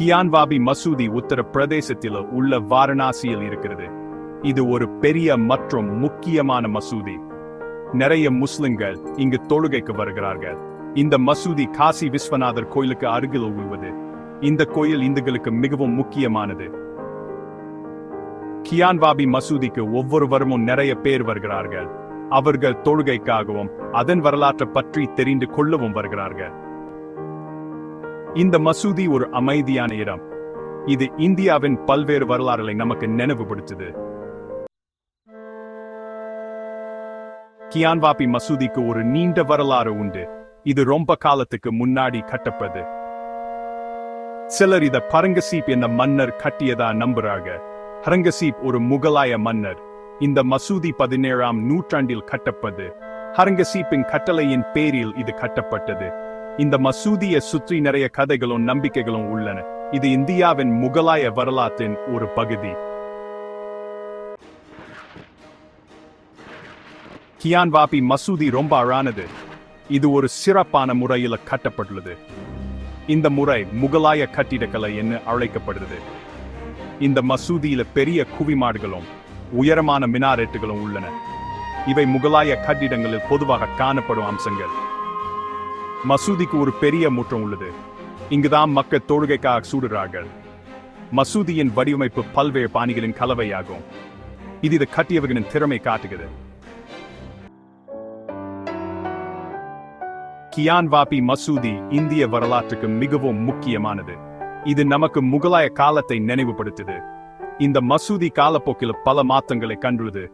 கியான்வாபி மசூதி உத்தரப்பிரதேசத்தில் உள்ள வாரணாசியில் இருக்கிறது. இது ஒரு பெரிய மற்றும் முக்கியமான மசூதி. நிறைய முஸ்லிம்கள் இங்கு தொழுகைக்கு வருகிறார்கள். இந்த மசூதி காசி விஸ்வநாதர் கோயிலுக்கு அருகில் உள்ளது. இந்த கோயில் இந்துக்களுக்கு மிகவும் முக்கியமானது. கியான்வாபி மசூதிக்கு ஒவ்வொரு வருமும் நிறைய பேர் வருகிறார்கள். அவர்கள் தொழுகைக்காகவும் அதன் வரலாற்றை பற்றி தெரிந்து கொள்ளவும் வருகிறார்கள். இந்த மசூதி ஒரு அமைதியான இடம். இது இந்தியாவின் பல்வேறு வரலாறுகளை நமக்கு நினைவுபடுத்துது. கியான்வாபி மசூதிக்கு ஒரு நீண்ட வரலாறு உண்டு. இது ரொம்ப காலத்துக்கு முன்னாடி கட்டப்பது சிலர் இத பரங்கசீப் என்ற மன்னர் கட்டியதா நம்புறாங்க. ஹரங்கசீப் ஒரு முகலாய மன்னர். இந்த மசூதி பதினேழாம் நூற்றாண்டில் கட்டப்பது ஹரங்கசீப்பின் கட்டளையின் பேரில் இது கட்டப்பட்டது. இந்த மசூதியை சுற்றி நிறைய கதைகளும் நம்பிக்கைகளும் உள்ளன. இது இந்தியாவின் முகலாய வரலாற்றின் ஒரு பகுதி. கியான்வாபி மசூதி ரொம்ப அழானது இது ஒரு சிறப்பான முறையில் கட்டப்பட்டுள்ளது. இந்த முறை முகலாய கட்டிடக்கலை என்று அழைக்கப்படுகிறது. இந்த மசூதியில பெரிய குவிமாடுகளும் உயரமான மினாரெட்டுகளும் உள்ளன. இவை முகலாய கட்டிடங்களில் பொதுவாக காணப்படும் அம்சங்கள். மசூதிக்கு ஒரு பெரிய முற்றம் உள்ளது. இங்குதான் மக்கள் தொழுகைக்காக சூடுறார்கள். மசூதியின் வடிவமைப்பு பல்வேறு பாணிகளின் கலவையாகும். இது இது கட்டியவர்களின் திறமை காட்டுகிறது. கியான்வாபி மசூதி இந்திய வரலாற்றுக்கு மிகவும் முக்கியமானது. இது நமக்கு முகலாய காலத்தை நினைவுபடுத்துது. இந்த மசூதி காலப்போக்கில் பல மாற்றங்களை கண்டுள்ளது.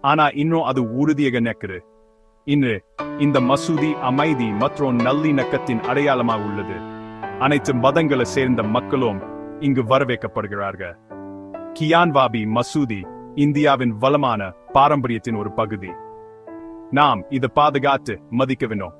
ஆனா இன்னும் அது உறுதியாக நிற்குது இன்று இந்த மசூதி அமைதி மற்றும் நல்லிணக்கத்தின் அடையாளமாக உள்ளது. அனைத்து மதங்களை சேர்ந்த மக்களும் இங்கு வரவேற்கப்படுகிறார்கள். கியான்வாபி மசூதி இந்தியாவின் வளமான பாரம்பரியத்தின் ஒரு பகுதி. நாம் இதை பாதுகாத்து மதிக்க வேணும்